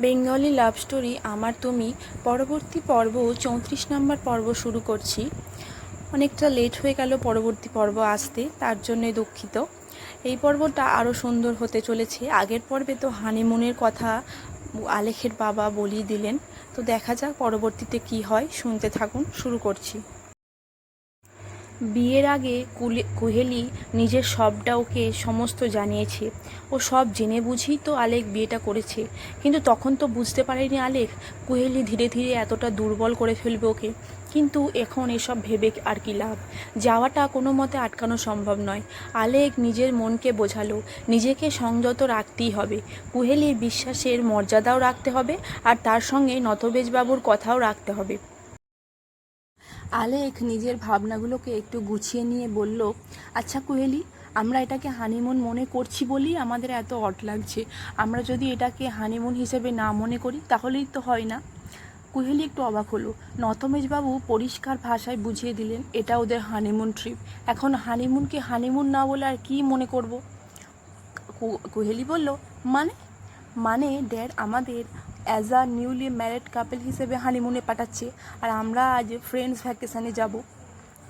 Bengali love story, আমার তুমি, পরবর্তী পর্ব, চৌত্রিশ নম্বর পর্ব শুরু করছি। অনেকটা লেট হয়ে গেল পরবর্তী পর্ব আসতে, তার জন্যে দুঃখিত। এই পর্বটা আরও সুন্দর হতে চলেছে। আগের পর্বে তো হানিমুনের কথা আলেখের বাবা বলিয়ে দিলেন। তো দেখা যাক পরবর্তীতে কি হয়। শুনতে থাকুন, শুরু করছি। বিয়ের আগে কুহেলি নিজের সবটা ওকে সমস্ত জানিয়েছে। ও সব জেনে বুঝেই তো আলেক বিয়েটা করেছে। কিন্তু তখন তো বুঝতে পারেনি আলেক কুহেলি ধীরে ধীরে এতটা দুর্বল করে ফেলবে ওকে। কিন্তু এখন এসব ভেবে আর কি লাভ? যাওয়াটা কোনো মতে আটকানো সম্ভব নয়। আলেক নিজের মনকে বোঝালো, নিজেকে সংযত রাখতেই হবে। কুহেলির বিশ্বাসের মর্যাদাও রাখতে হবে আর তার সঙ্গে নতবেজবাবুর কথাও রাখতে হবে। আলেক নিজের ভাবনাগুলোকে একটু গুছিয়ে নিয়ে বলল আচ্ছা কুহেলি, আমরা এটাকে হানিমুন মনে করছি বলেই আমাদের এত অট লাগছে। আমরা যদি এটাকে হানিমুন হিসেবে না মনে করি, তাহলেই তো হয় না। কুহেলি একটু অবাক হলো। নতমেশবাবু পরিষ্কার ভাষায় বুঝিয়ে দিলেন, এটা ওদের হানিমুন ট্রিপ এখন হানিমুনকে হানিমুন না বলে আর কি মনে করব? কুহেলি বলল মানে? মানে ড্যাড আমাদের as a newly married couple হিসেবে হানিমুনে পাঠাচ্ছে। আর আমরা আজ ফ্রেন্ডস ভ্যাকেশানে যাব।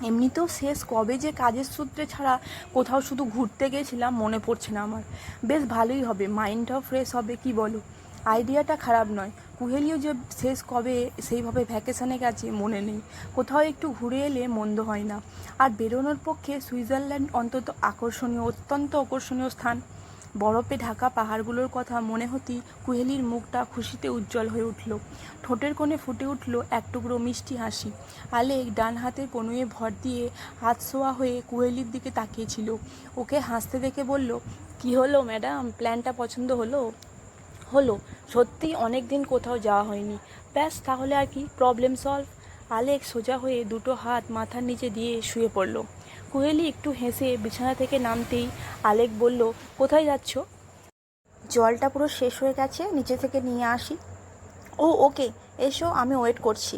এমনিতেও শেষ কবে যে কাজের সূত্রে ছাড়া কোথাও শুধু ঘুরতে গেছিলাম মনে পড়ছে না আমার। বেশ ভালোই হবে মাইন্ডটাও ফ্রেশ হবে, কি বলো? আইডিয়াটা খারাপ নয়। কুহেলিও যে শেষ কবে সেইভাবে ভ্যাকেশানে গেছে, মনে নেই। কোথাও একটু ঘুরে এলে মন্দ হয় না। আর বেরোনোর পক্ষে সুইজারল্যান্ড অন্তত আকর্ষণীয়, অত্যন্ত আকর্ষণীয় স্থান। বরফে ঢাকা পাহাড়গুলোর কথা মনে হতেই কুহেলির মুখটা খুশিতে উজ্জ্বল হয়ে উঠল। ঠোঁটের কোণে ফুটে উঠল এক টুকরো মিষ্টি হাসি। আলেক ডান হাতের কনুয়ে ভর দিয়ে হাত শোয়া হয়ে কুহেলির দিকে তাকিয়েছিল। ওকে হাসতে দেখে বলল, কি হলো ম্যাডাম? প্ল্যানটা পছন্দ হলো? হলো। সত্যি অনেক দিন কোথাও যাওয়া হয়নি। ব্যাস, তাহলে আর কি? Problem solve? আলেক সোজা হয়ে দুটো হাত মাথার নিচে দিয়ে শুয়ে পড়ল। কুহেলি একটু হেসে বিছানা থেকে নামতেই আলেক বলল, কোথায় যাচ্ছ? জলটা পুরো শেষ হয়ে গেছে, নিচে থেকে নিয়ে আসি। ও, ওকে, এসো, আমি ওয়েট করছি।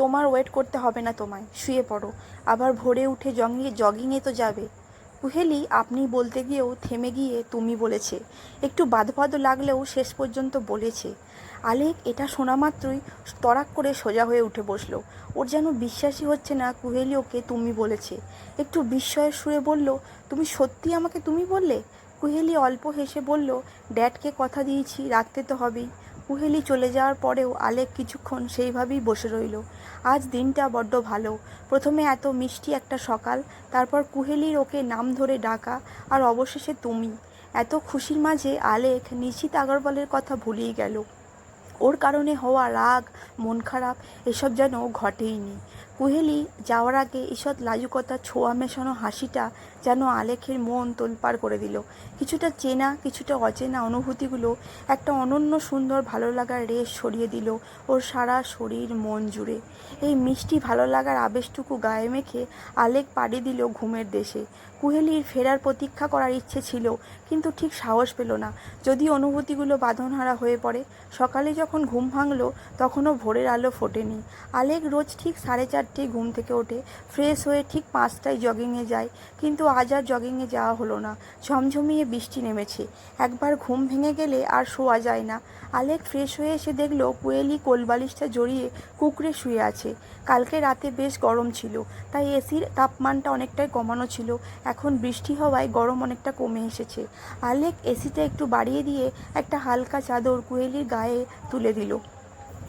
তোমার ওয়েট করতে হবে না তোমায়, শুয়ে পড়ো। আবার ভোরে উঠে জগিংয়ে জগিংয়ে তো যাবে। কুহেলি, আপনি বলতে গিয়েও থেমে গিয়ে তুমি বলেছে। একটু বাধবাধ লাগলেও শেষ পর্যন্ত বলেছে। আলেক, এটা শোনা মাত্রই তড়াক করে সোজা হয়ে উঠে বসল। ওর যেন বিশ্বাসই হচ্ছে না কুহেলি ওকে তুমি বলেছে। একটু বিস্ময়ের সুরে বলল, তুমি সত্যি আমাকে তুমি বললে? কুহেলি অল্প হেসে বলল, ড্যাডকে কথা দিয়েছি, রাখতে তো হবেই। কুহেলি চলে যাওয়ার পরেও আলেক কিছুক্ষণ সেইভাবেই বসে রইল। আজ দিনটা বড্ড ভালো। প্রথমে এত মিষ্টি একটা সকাল, তারপর কুহেলির ওকে নাম ধরে ডাকা, আর অবশেষে তুমি। এত খুশির মাঝে আলেক নিশ্চিত আগরওয়ালের কথা ভুলেই গেল। ওর কারণে হওয়া রাগ, মন খারাপ, এসব যেন ঘটেইনি। কুহেলি যাওয়ার আগে ঈষৎ লাজুকতা, ছোঁয়া মেশানো হাসিটা যেন আলেখের মন তোলপাড় করে দিল। কিছুটা চেনা, কিছুটা অচেনা অনুভূতিগুলো একটা অনন্য সুন্দর ভালো লাগার রেশ ছড়িয়ে দিল ওর সারা শরীর মন জুড়ে। এই মিষ্টি ভালো লাগার আবেশটুকু গায়ে মেখে আলেক পাড়ি দিল ঘুমের দেশে। কুহেলির ফেরার প্রতীক্ষা করার ইচ্ছে ছিল, কিন্তু ঠিক সাহস পেল না। যদি অনুভূতিগুলো বাঁধনহারা হয়ে পড়ে, সকালে যখন ঘুম ভাঙলো, তখনও ভোরের আলো ফোটেনি। আলেক রোজ ঠিক সাড়ে চারটেয় ঘুম থেকে ওঠে ফ্রেশ হয়ে ঠিক পাঁচটায় জগিংয়ে যায়। কিন্তু আজ আর জগিংয়ে যাওয়া হলো না। ঝমঝমিয়ে বৃষ্টি নেমেছে। একবার ঘুম ভেঙে গেলে আর শোয়া যায় না। আলেক ফ্রেশ হয়ে এসে দেখল কোয়েলি কোলবালিশটা জড়িয়ে কুকড়ে শুয়ে আছে। কালকে রাতে বেশ গরম ছিল, তাই এসির তাপমানটা অনেকটাই কমানো ছিল। এখন বৃষ্টি হওয়ায় গরম অনেকটা কমে এসেছে। আলেক এসিটা একটু বাড়িয়ে দিয়ে একটা হালকা চাদর কুহেলির গায়ে তুলে দিল।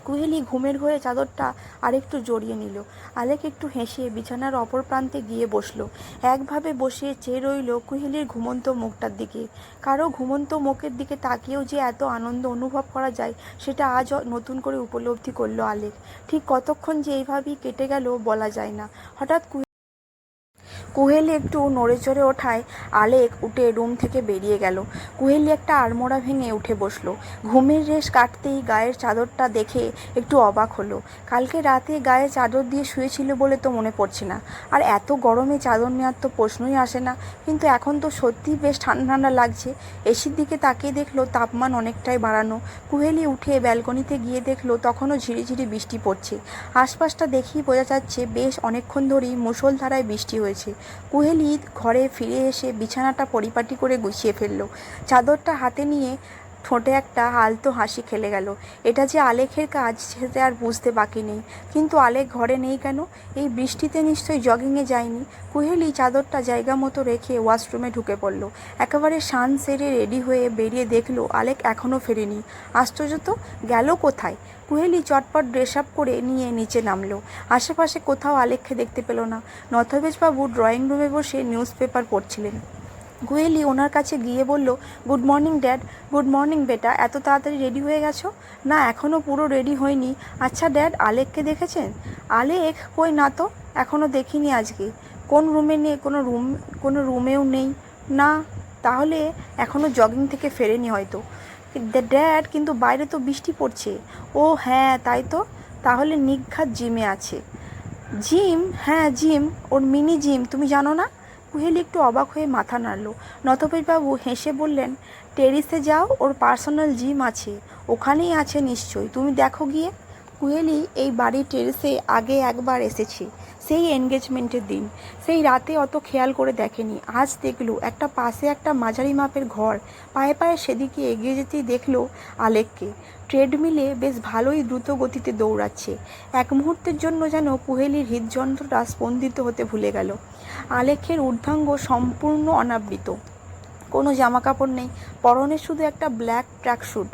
কুহেলি ঘুমের হয়ে চাদরটা আরেকটু জড়িয়ে নিল। আলেক একটু হেসে বিছানার অপর প্রান্তে গিয়ে বসল। একভাবে বসে চেয়ে রইল কুহেলির ঘুমন্ত মুখটার দিকে। কারও ঘুমন্ত মুখের দিকে তাকিয়েও যে এত আনন্দ অনুভব করা যায়, সেটা আজ নতুন করে উপলব্ধি করল আলেক। ঠিক কতক্ষণ যে এইভাবেই কেটে গেল বলা যায় না। হঠাৎ কুহেলি একটু নড়ে চড়ে ওঠায় আলেক উঠে রুম থেকে বেরিয়ে গেল। কুহেলি একটা আড়মোড়া ভেঙে উঠে বসল। ঘুমের রেশ কাটতেই গায়ের চাদরটা দেখে একটু অবাক হলো। কালকে রাতে গায়ে চাদর দিয়ে শুয়েছিল বলে তো মনে পড়ছে না। আর এত গরমে চাদর নেওয়ার তো প্রশ্নই আসে না। কিন্তু এখন তো সত্যিই বেশ ঠান্ডা ঠান্ডা লাগছে। এসির দিকে তাকিয়ে দেখল তাপমান অনেকটাই বাড়ানো। কুহেলি উঠে ব্যালকনিতে গিয়ে দেখল তখনও ঝিরিঝিরি বৃষ্টি পড়ছে। আশপাশটা দেখেই বোঝা যাচ্ছে বেশ অনেকক্ষণ ধরেই মুষলধারায় বৃষ্টি হয়েছে। কুহেলি ঘরে ফিরে এসে বিছানাটা পরিপাটি করে গুছিয়ে ফেলল। চাদরটা হাতে নিয়ে ঠোঁটে একটা আলতো হাসি খেলে গেল। এটা যে আলেখের কাজ সেটা আর বুঝতে বাকি নেই। কিন্তু আলেখ ঘরে নেই কেন? এই বৃষ্টিতে নিশ্চয়ই জগিংয়ে যায়নি। কুহেলি চাদরটা জায়গা মতো রেখে ওয়াশরুমে ঢুকে পড়ল। একেবারে শান সেরে রেডি হয়ে বেরিয়ে দেখল আলেক এখনও ফেরেনি। আশ্চর্য তো, গেল কোথায়? কুহেলি চটপট ড্রেস আপ করে নিয়ে নিচে নামলো। আশেপাশে কোথাও আলেখকে দেখতে পেল না। নথবেশবাবু ড্রয়িং রুমে বসে নিউজ পেপার পড়ছিলেন। কুহেলি ওনার কাছে গিয়ে বলল, good morning, dad. Good morning, বেটা। এত তাড়াতাড়ি রেডি হয়ে গেছো? না এখনও পুরো রেডি হয়নি। আচ্ছা ড্যাড, আলেককে দেখেছেন? আলেক? কই না তো? এখনও দেখিনি আজকে। কোন রুমে নেই, কোনো রুম, কোনো রুমেও নেই। না, তাহলে এখনও জগিং থেকে ফেরেনি হয়তো। ড্যাড, কিন্তু বাইরে তো বৃষ্টি পড়ছে। ও হ্যাঁ তাই তো? তাহলে নিঘাত জিমে আছে। জিম? হ্যাঁ জিম। ওর মিনি জিম, তুমি জানো না? কুহেলি একটু অবাক হয়ে মাথা নাড়ল। নতপীরবাবু হেসে বললেন, টেরিসে যাও, ওর পার্সোনাল জিম আছে। ওখানেই আছে নিশ্চয়ই। তুমি দেখো গিয়ে। কুহেলি এই বাড়ির টেরেসে আগে একবার এসেছে, সেই এনগেজমেন্টের দিন। সেই রাতে অত খেয়াল করে দেখেনি। আজ দেখল, একটা পাশে একটা মাঝারি মাপের ঘর, পায়ে পায়ে সেদিকে এগিয়ে যেতেই দেখল আলেককে। ট্রেডমিলে বেশ ভালোই দ্রুত গতিতে দৌড়াচ্ছে। এক মুহূর্তের জন্য যেন কুহেলির হৃদযন্ত্রটা স্পন্দিত হতে ভুলে গেল। আলেখের ঊর্ধ্বাঙ্গ সম্পূর্ণ অনাবৃত। কোনো জামাকাপড় নেই। পরনে শুধু একটা ব্ল্যাক ট্র্যাকস্যুট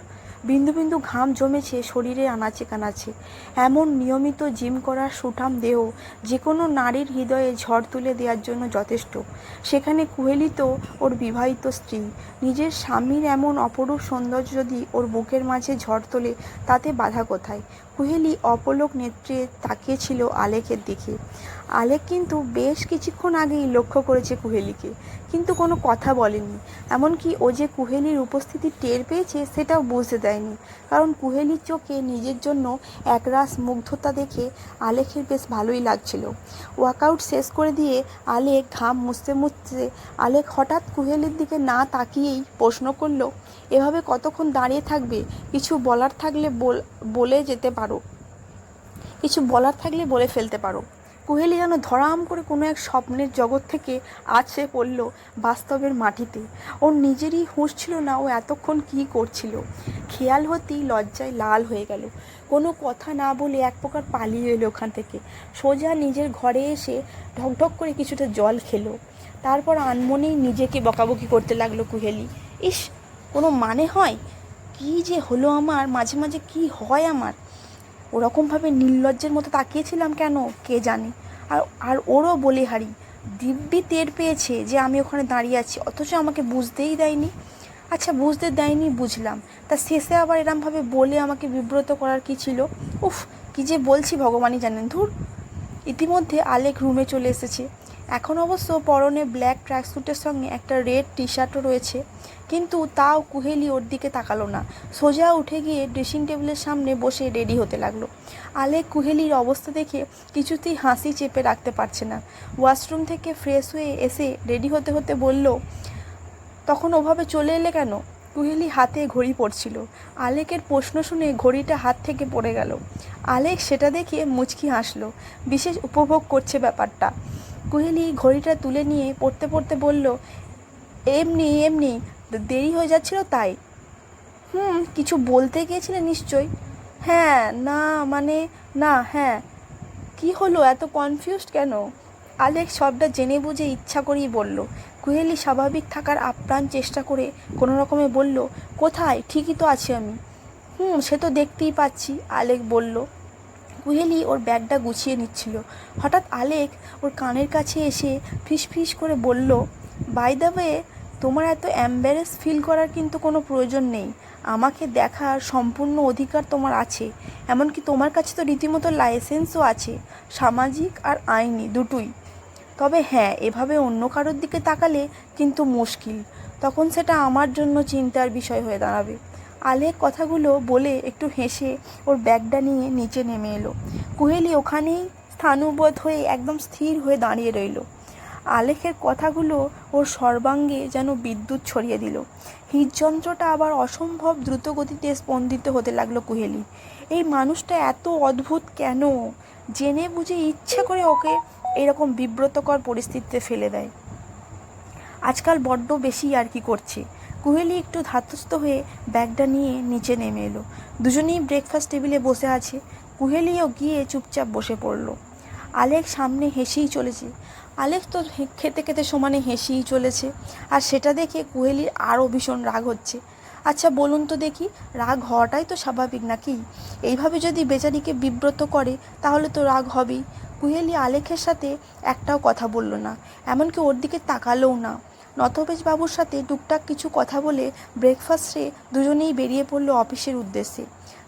বিন্দু বিন্দু ঘাম জমেছে শরীরে আনাচে কানাচে। এমন নিয়মিত জিম করার সুঠাম দেহ যে কোনো নারীর হৃদয়ে ঝড় তুলে দেওয়ার জন্য যথেষ্ট। সেখানে কুহেলি তো ওর বিবাহিত স্ত্রী। নিজের স্বামীর এমন অপরূপ সৌন্দর্য যদি ওর বুকের মাঝে ঝড় তোলে, তাতে বাধা কোথায়? কুহেলি অপলক নেত্রে তাকিয়েছিল আলেকের দিকে। আলেক কিন্তু বেশ কিছুক্ষণ আগেই লক্ষ্য করেছে কুহেলিকে। কিন্তু কোনো কথা বলেনি এমনকি ও যে কুহেলির উপস্থিতি টের পেয়েছে, সেটাও বুঝতে দেয়নি। কারণ কুহেলির চোখে নিজের জন্য একরাশ মুগ্ধতা দেখে আলেখের বেশ ভালোই লাগছিল। ওয়ার্কআউট শেষ করে দিয়ে আলেক ঘাম মুছতে মুছতে আলেক হঠাৎ কুহেলির দিকে না তাকিয়েই প্রশ্ন করল, এভাবে কতক্ষণ দাঁড়িয়ে থাকবে? কিছু বলার থাকলে বলে যেতে পারো। কিছু বলার থাকলে বলে ফেলতে পারো। কুহেলি যেন ধরাম করে কোনো এক স্বপ্নের জগৎ থেকে আছড়ে পড়ল বাস্তবের মাটিতে। ওর নিজেরই হুঁশ ছিল না ও এতক্ষণ কী করছিল। খেয়াল হতেই লজ্জায় লাল হয়ে গেল। কোনো কথা না বলে এক প্রকার পালিয়ে এলো ওখান থেকে। সোজা নিজের ঘরে এসে ঢকঢক করে কিছুটা জল খেলো। তারপর আনমনেই নিজেকে বকাবকি করতে লাগল কুহেলি। ইস, কোনো মানে হয়? কি যে হলো আমার? মাঝে মাঝে কি হয় আমার? ওরকমভাবে নির্লজ্জের মতো তাকিয়েছিলাম কেন? কে জানে? আর আর ওরও বলে হারি দিব্যি টের পেয়েছে যে আমি ওখানে দাঁড়িয়ে আছি, অথচ আমাকে বুঝতেই দেয়নি। আচ্ছা বুঝতে দেয়নি বুঝলাম। তা শেষে আবার এরমভাবে বলে আমাকে বিব্রত করার কি ছিল? উফ, কি যে বলছি ভগবানই জানেন। ধুর, ইতিমধ্যে আলেক রুমে চলে এসেছে। এখন অবশ্য পরনে ব্ল্যাক ট্র্যাক ট্র্যাকস্যুটের সঙ্গে একটা রেড টি শার্টও রয়েছে। কিন্তু তাও কুহেলি ওর দিকে তাকালো না। সোজা উঠে গিয়ে ড্রেসিং টেবিলের সামনে বসে রেডি হতে লাগল। আলেক কুহেলির অবস্থা দেখে কিছুতেই হাসি চেপে রাখতে পারছে না। ওয়াশরুম থেকে ফ্রেশ হয়ে এসে রেডি হতে হতে বলল, তখন ওভাবে চলে এলে কেন? কুহেলি হাতে ঘড়ি পড়ছিল আলেকের প্রশ্ন শুনে ঘড়িটা হাত থেকে পড়ে গেল। আলেক সেটা দেখে মুচকি হাসলো। বিশেষ উপভোগ করছে ব্যাপারটা। কুহেলি ঘড়িটা তুলে নিয়ে পড়তে পড়তে বলল, এমনি এমনি দেরি হয়ে যাচ্ছিল তাই? হুম, কিছু বলতে গিয়েছিলে নিশ্চয়ই? হ্যাঁ না মানে না হ্যাঁ। কি হলো, এত কনফিউজড কেন? আলেক সবটা জেনে বুঝে ইচ্ছা করেই বলল। কুহেলি স্বাভাবিক থাকার আপ্রাণ চেষ্টা করে কোনো রকমে বলল, কোথায়? ঠিকই তো আছি আমি। হুম, সে তো দেখতেই পাচ্ছি, আলেক বলল। কুহেলি ওর ব্যাগটা গুছিয়ে নিচ্ছিল। হঠাৎ আলেক ওর কানের কাছে এসে ফিস ফিস করে বলল বাই দ্য ওয়ে তোমার এত অ্যাম্বারেস ফিল করার কিন্তু কোনো প্রয়োজন নেই। আমাকে দেখার সম্পূর্ণ অধিকার তোমার আছে। এমনকি তোমার কাছে তো রীতিমতো লাইসেন্সও আছে, সামাজিক আর আইনি দুটোই। তবে হ্যাঁ এভাবে অন্য কারোর দিকে তাকালে কিন্তু মুশকিল। তখন সেটা আমার জন্য চিন্তার বিষয় হয়ে দাঁড়াবে। আলেক কথাগুলো বলে একটু হেসে ওর ব্যাগটা নিয়ে নিচে নেমে এলো। কুহেলি ওখানেই স্থানুবোধ হয়ে একদম স্থির হয়ে দাঁড়িয়ে রইল। আলেখের কথাগুলো ওর সর্বাঙ্গে যেন বিদ্যুৎ ছড়িয়ে দিল। হৃদযন্ত্রটা আবার অসম্ভব দ্রুত গতিতে স্পন্দিত হতে লাগল কুহেলি। এই মানুষটা এত অদ্ভুত কেন? জেনে বুঝে ইচ্ছে করে ওকে এরকম বিব্রতকর পরিস্থিতিতে ফেলে দেয়। আজকাল বড্ড বেশি আর কি করছে। কুহেলি একটু ধাতস্থ হয়ে ব্যাগটা নিয়ে নিচে নেমে এলো। দুজনেই ব্রেকফাস্ট টেবিলে বসে আছে। কুহেলিও গিয়ে চুপচাপ বসে পড়ল। আলেক সামনে হেসেই চলেছে। আলেক তো খেতে খেতে সমানে হেসেই চলেছে। আর সেটা দেখে কুহেলির আরও ভীষণ রাগ হচ্ছে। আচ্ছা বলুন তো দেখি, রাগ হওয়াটাই তো স্বাভাবিক নাকি? এইভাবে যদি বেচারিকে বিব্রত করে, তাহলে তো রাগ হবেই। কুহেলি আলেখের সাথে একটাও কথা বলল না। এমনকি ওর দিকে তাকালোও না। বাবুর সাথে টুকটাক কিছু কথা বলে ব্রেকফাস্টে দুজনেই বেরিয়ে পড়ল অফিসের উদ্দেশ্যে।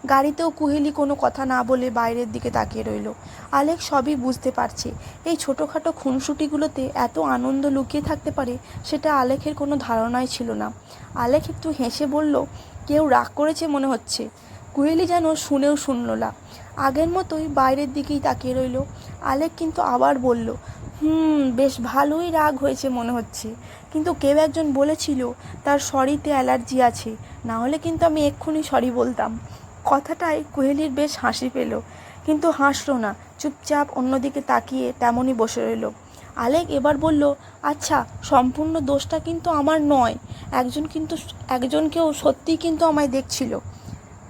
গাড়িতেও কুহেলি কোনো কথা না বলে বাইরের দিকে তাকিয়ে রইল। আলেক সবই বুঝতে পারছে। এই ছোটোখাটো খুনসুটিগুলোতে এত আনন্দ লুকিয়ে থাকতে পারে সেটা আলেখের কোনো ধারণাই ছিল না। আলেখ একটু হেসে বলল, কেউ রাগ করেছে মনে হচ্ছে। কুহেলি যেন শুনেও শুনল না। আগের মতোই বাইরের দিকেই তাকিয়ে রইল। আলেক কিন্তু আবার বলল, হুম, বেশ ভালোই রাগ হয়েছে মনে হচ্ছে। কিন্তু কেউ একজন বলেছিল, তার সরিতে অ্যালার্জি আছে। না হলে কিন্তু আমি এক্ষুনি সরি বলতাম। কথাটায় কোহেলির বেশ হাসি পেল। কিন্তু হাসলো না, চুপচাপ অন্যদিকে তাকিয়ে তেমনই বসে রইল। আলেক এবার বলল আচ্ছা সম্পূর্ণ দোষটা কিন্তু আমার নয়। একজন কিন্তু একজনকেও সত্যিই কিন্তু আমায় দেখছিল।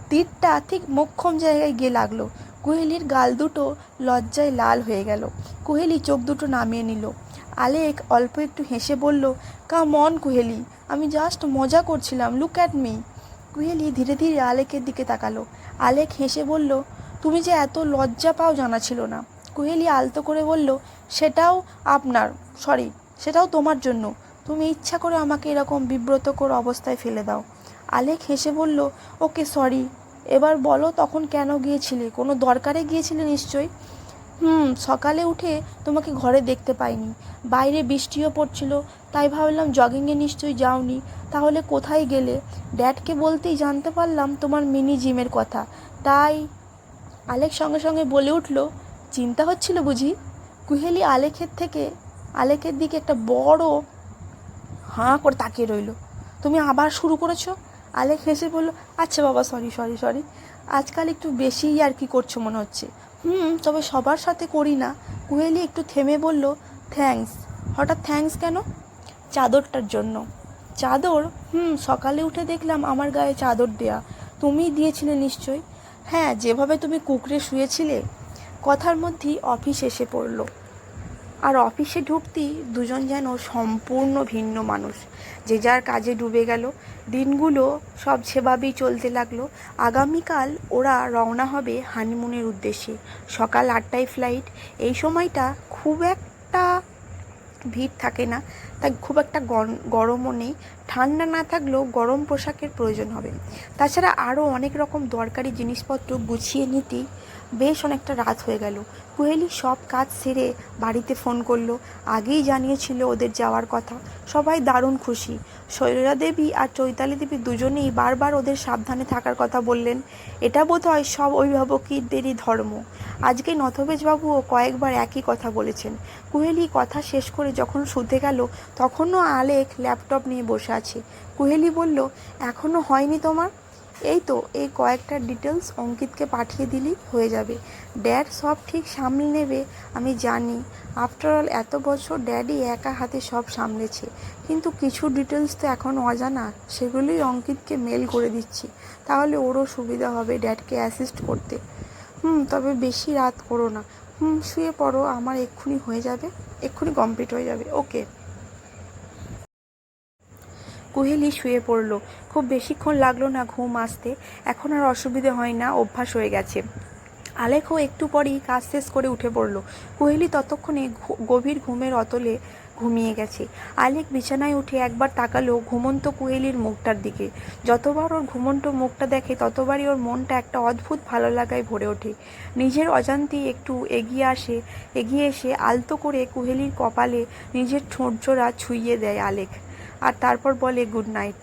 তীরটা ঠিক মোক্ষম জায়গায় গিয়ে লাগল। কোহেলির গাল দুটো লজ্জায় লাল হয়ে গেল। কোহেলি চোখ দুটো নামিয়ে নিল। আলেক অল্প একটু হেসে বলল, কাম অন কুহেলি, আমি জাস্ট মজা করছিলাম, লুক অ্যাট মি। কুহেলি ধীরে ধীরে আলেকের দিকে তাকালো। আলেক হেসে বলল, তুমি যে এত লজ্জা পাও জানা ছিল না। কুহেলি আলতো করে বলল, সেটাও আপনার, সরি, সেটাও তোমার জন্য। তুমি ইচ্ছা করে আমাকে এরকম বিব্রতকর অবস্থায় ফেলে দাও। আলেক হেসে বলল, ওকে, সরি, এবার বলো তখন কেন গিয়েছিলে? কোনো দরকারে গিয়েছিলে নিশ্চয়ই? হুম, সকালে উঠে তোমাকে ঘরে দেখতে পাইনি। বাইরে বৃষ্টিও পড়ছিল, তাই ভাবলাম জগিংয়ে নিশ্চয়ই যাওনি। তাহলে কোথায় গেলে? ড্যাডকে বলতেই জানতে পারলাম তোমার মিনি জিমের কথা। তাই আলেক সঙ্গে সঙ্গে বলে উঠল, চিন্তা হচ্ছিল বুঝি? কুহেলি আলেকের থেকে আলেকের দিকে একটা বড় হাঁ করে তাকিয়ে রইল। তুমি আবার শুরু করেছ? আলেক হেসে বলল আচ্ছা বাবা সরি সরি সরি আজকাল একটু বেশিই আর কি করছ মনে হচ্ছে। হুম, তবে সবার সাথে করি না। কুহেলি একটু থেমে বলল থ্যাংকস হঠাৎ থ্যাংকস কেন? চাদরটার জন্য। চাদর? হুম, সকালে উঠে দেখলাম আমার গায়ে চাদর দেয়া। তুমিই দিয়েছিলে নিশ্চয় হ্যাঁ যেভাবে তুমি কুকরে শুয়েছিলে। কথার মধ্যেই অফিস এসে পড়ল। আর অফিসে ঢুকতেই দুজন যেন সম্পূর্ণ ভিন্ন মানুষ। যে যার কাজে ডুবে গেল। দিনগুলো সব সেভাবেই চলতে লাগল। আগামীকাল ওরা রওনা হবে হানিমুনের উদ্দেশ্যে। সকাল আটটায় ফ্লাইট। এই সময়টা খুব একটা ভিড় থাকে না। তাই খুব একটা গর- গরমও নেই। ঠান্ডা না থাকলেও গরম পোশাকের প্রয়োজন হবে। তাছাড়া আরও অনেক রকম দরকারি জিনিসপত্র গুছিয়ে নিতেই বেশ অনেকটা রাত হয়ে গেল। কুহেলি সব কাজ সেরে বাড়িতে ফোন করল। আগেই জানিয়েছিল ওদের যাওয়ার কথা। সবাই দারুণ খুশি। শৈলজা দেবী আর চৈতালি দেবী দুজনেই বারবার ওদের সাবধানে থাকার কথা বললেন, এটা বোধ হয় সব অভিভাবকদেরই ধর্ম। আজকে নথবেশবাবুও কয়েকবার একই কথা বলেছেন। কুহেলি কথা শেষ করে যখন শুতে গেল, তখনও আলেক ল্যাপটপ নিয়ে বসে আছে। কুহেলি বলল এখনও হয়নি তোমার? এই তো, এই কয়েকটা ডিটেলস অঙ্কিতকে পাঠিয়ে দিলেই হয়ে যাবে। ড্যাড সব ঠিক সামলে নেবে, আমি জানি। আফটার অল এত বছর ড্যাডি একা হাতে সব সামলেছে। কিন্তু কিছু ডিটেলস তো এখন অজানা, সেগুলোই অঙ্কিতকে মেল করে দিচ্ছি। তাহলে ওরও সুবিধা হবে ড্যাডকে অ্যাসিস্ট করতে। হুম, তবে বেশি রাত করো না। হুম, শুয়ে পড়ো, আমার এক্ষুনি হয়ে যাবে, এক্ষুনি কমপ্লিট হয়ে যাবে। ওকে কুহেলি শুয়ে পড়ল। খুব বেশিক্ষণ লাগল না ঘুম আসতে। এখন আর অসুবিধে হয় না, অভ্যাস হয়ে গেছে। আলেখও একটু পরেই কাজ শেষ করে উঠে পড়ল। কুহেলি ততক্ষণে গভীর ঘুমের অতলে ঘুমিয়ে গেছে। আলেক বিছানায় উঠে একবার তাকালো ঘুমন্ত কুহেলির মুখটার দিকে। যতবার ওর ঘুমন্ত মুখটা দেখে, ততবারই ওর মনটা একটা অদ্ভুত ভালো লাগায় ভরে ওঠে। নিজের অজান্তেই একটু এগিয়ে আসে, এগিয়ে এসে আলতো করে কুহেলির কপালে নিজের ঠোঁটজোড়া ছুঁইয়ে দেয় আলেক আর তারপর বলে গুড নাইট।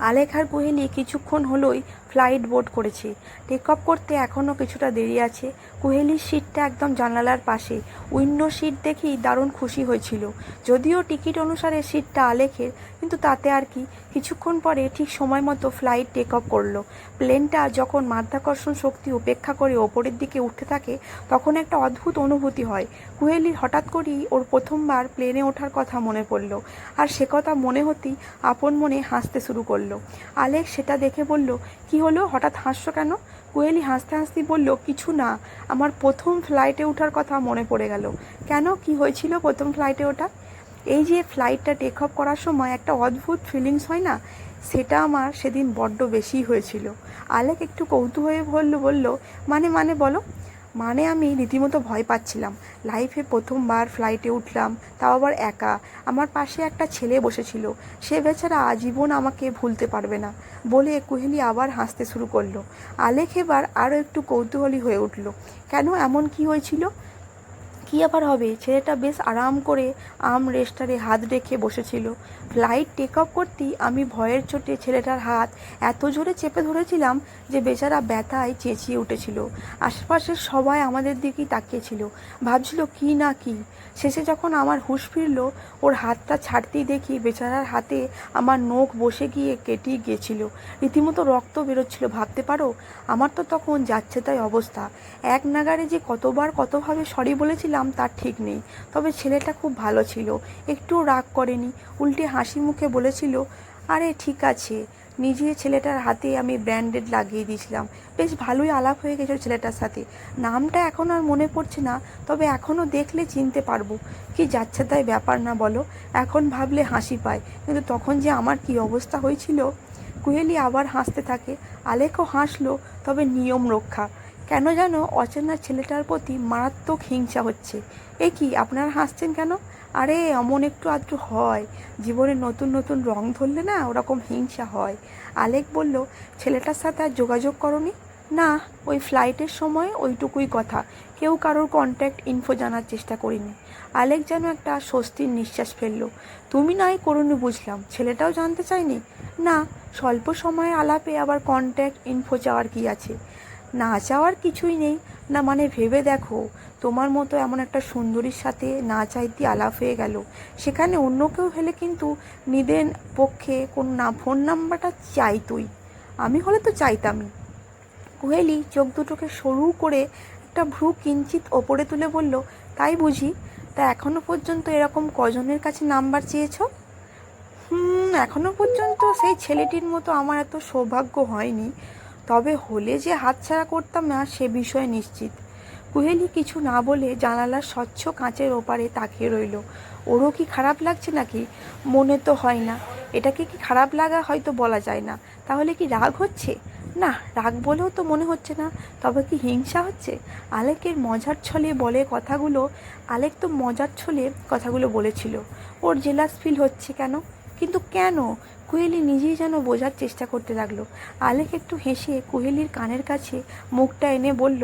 আলেখার আর কিছুক্ষণ হলোই ফ্লাইট বোর্ড করেছে। টেক অফ করতে এখনও কিছুটা দেরি আছে। কুহেলির সিটটা একদম জানালার পাশে। উইন্ডো সিট দেখেই দারুণ খুশি হয়েছিল। যদিও টিকিট অনুসারে সিটটা আলেখের, কিন্তু তাতে আর কি। কিছুক্ষণ পরে ঠিক সময় মতো ফ্লাইট টেক অফ করল। প্লেনটা যখন মাধ্যাকর্ষণ শক্তি উপেক্ষা করে ওপরের দিকে উঠতে থাকে, তখন একটা অদ্ভুত অনুভূতি হয়। কুহেলির হঠাৎ করেই ওর প্রথমবার প্লেনে ওঠার কথা মনে পড়ল। আর সে কথা মনে হতেই আপন মনে হাসতে শুরু করল। আলেক সেটা দেখে বলল কি হলো? হঠাৎ হাসছো কেন? কোয়েলি হাসতে হাসতে বলল, কিছু না, আমার প্রথম ফ্লাইটে ওঠার কথা মনে পড়ে গেল। কেন? কি হয়েছিল প্রথম ফ্লাইটে ওঠা? এই যে ফ্লাইটটা টেক অফ করার সময় একটা অদ্ভুত ফিলিংস হয় না? সেটা আমার সেদিন বড্ড বেশি হয়েছিল। আলেক একটু কৌতূহ হয়ে বলল বলল মানে মানে বলো। মানে আমি রীতিমতো ভয় পাচ্ছিলাম। লাইফে প্রথমবার ফ্লাইটে উঠলাম, তাও আবার একা। আমার পাশে একটা ছেলে বসেছিল। সে বেচারা আজীবন আমাকে ভুলতে পারবে না বলে কুহেলি আবার হাসতে শুরু করল। আলেখ এবার আরও একটু কৌতূহলী হয়ে উঠল। কেন এমন কি হয়েছিল? কি আবার হবে? ছেলেটা বেশ আরাম করে আম রেস্টারে হাত রেখে বসেছিল। ফ্লাইট টেক অফ করতেই আমি ভয়ের চোটে ছেলেটার হাত এত জোরে চেপে ধরেছিলাম যে বেচারা ব্যথায় চেঁচিয়ে উঠেছিল। আশেপাশের সবাই আমাদের দিকেই তাকিয়েছিল। ভাবছিল, কি না কি? শেষে যখন আমার হুঁশ ফিরল, ওর হাতটা ছাড়তেই দেখি বেচারার হাতে আমার নখ বসে গিয়ে কেটেই গিয়েছিল। রীতিমতো রক্ত বেরোচ্ছিল। ভাবতে পারো, আমার তো তখন যাচ্ছে তাই অবস্থা। এক নাগারে যে কতবার কতভাবে সরি বলেছিলাম তার ঠিক নেই। তবে ছেলেটা খুব ভালো ছিল। একটুও রাগ করেনি। উল্টে হাসি মুখে বলেছিল, আরে, ঠিক আছে। নিজে ছেলেটার হাতে আমি ব্র্যান্ডেড লাগিয়ে দিয়েছিলাম। বেশ ভালোই আলাপ হয়ে গেছিল ছেলেটার সাথে। নামটা এখন আর মনে পড়ছে না, তবে এখনও দেখলে চিনতে পারব। কি যাচ্ছে তাই ব্যাপার না বলো? এখন ভাবলে হাসি পায়। কিন্তু তখন যে আমার কি অবস্থা হয়েছিল? কুহেলি আবার হাসতে থাকে। আলেকও হাসলো, তবে নিয়ম রক্ষা। কেন যেন অচেনা ছেলেটার প্রতি মারাত্মক হিংসা হচ্ছে? এ কি, আপনারা হাসছেন কেন? আরে এমন একটু আধটু হয়। জীবনে নতুন নতুন রং ধরলে না ওরকম হিংসা হয়। আলেক বলল, ছেলেটার সাথে আর যোগাযোগ করনি? না, ওই ফ্লাইটের সময় ওইটুকুই কথা। কেউ কারোর কন্ট্যাক্ট ইনফো জানার চেষ্টা করিনি। আলেক যেন একটা স্বস্তির নিঃশ্বাস ফেলল। তুমি নয় করুনি বুঝলাম। ছেলেটাও জানতে চায়নি? না, স্বল্প সময়ে আলাপে আবার কন্ট্যাক্ট ইনফো চাওয়ার কি আছে? না চাওয়ার কিছুই নেই। না মানে ভেবে দেখো, তোমার মতো এমন একটা সুন্দরীর সাথে না চাইতে আলাপ হয়ে গেল। সেখানে অন্য কেউ হলে কিন্তু নিদেন পক্ষে কোন না, ফোন নাম্বারটা চাইতই। আমি হলে তো চাইতামই। কোহেলি চোখ দুটোকে সরু করে একটা ভ্রু কিঞ্চিত ওপরে তুলে বলল, তাই বুঝি? তা এখনও পর্যন্ত এরকম কজনের কাছে নাম্বার চেয়েছ? হুম, এখনও পর্যন্ত সেই ছেলেটির মতো আমার এত সৌভাগ্য হয়নি। তবে হলে যে হাতছাড়া করতাম না সে বিষয়ে নিশ্চিত। কুহেলি কিছু না বলে জানালার স্বচ্ছ কাঁচের ওপারে তাকিয়ে রইল। ওরও কি খারাপ লাগছে নাকি? মনে তো হয় না। এটাকে কি খারাপ লাগা হয়তো বলা যায় না। তাহলে কি রাগ হচ্ছে? না, রাগ বলেও তো মনে হচ্ছে না। তবে কি হিংসা হচ্ছে? আলেকের মজার ছলে বলে কথাগুলো, আলেক তো মজার ছলে কথাগুলো বলেছিল। ওর জেলাস ফিল হচ্ছে কেন? কিন্তু কেন? কুহেলি নিজেই যেন বোঝার চেষ্টা করতে লাগল। আলেক একটু হেসে কুহেলির কানের কাছে মুখটা এনে বলল,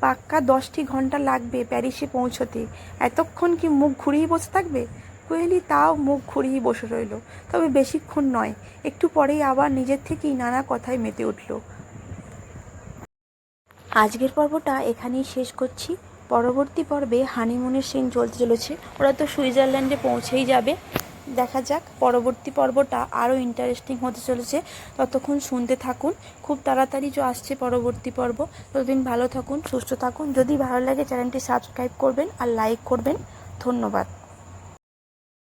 পাক্কা দশটি ঘণ্টা লাগবে প্যারিসে পৌঁছতে। এতক্ষণ কি মুখ ঘুরিয়ে বসে থাকবে? কোয়েলি তাও মুখ ঘুরিয়ে বসে রইল। তবে বেশিক্ষণ নয়, একটু পরেই আবার নিজের থেকেই নানা কথায় মেতে উঠল। আজকের পর্বটা এখানেই শেষ করছি। পরবর্তী পর্বে হানিমুনের সিন চলতে চলেছে। ওরা তো সুইজারল্যান্ডে পৌঁছেই যাবে। দেখা যাক, পরবর্তী পর্বটা আরও ইন্টারেস্টিং হতে চলেছে। ততক্ষণ শুনতে থাকুন, খুব তাড়াতাড়ি যে আসছে পরবর্তী পর্ব। ততদিন ভালো থাকুন, সুস্থ থাকুন। যদি ভালো লাগে, চ্যানেলটি সাবস্ক্রাইব করবেন আর লাইক করবেন। ধন্যবাদ।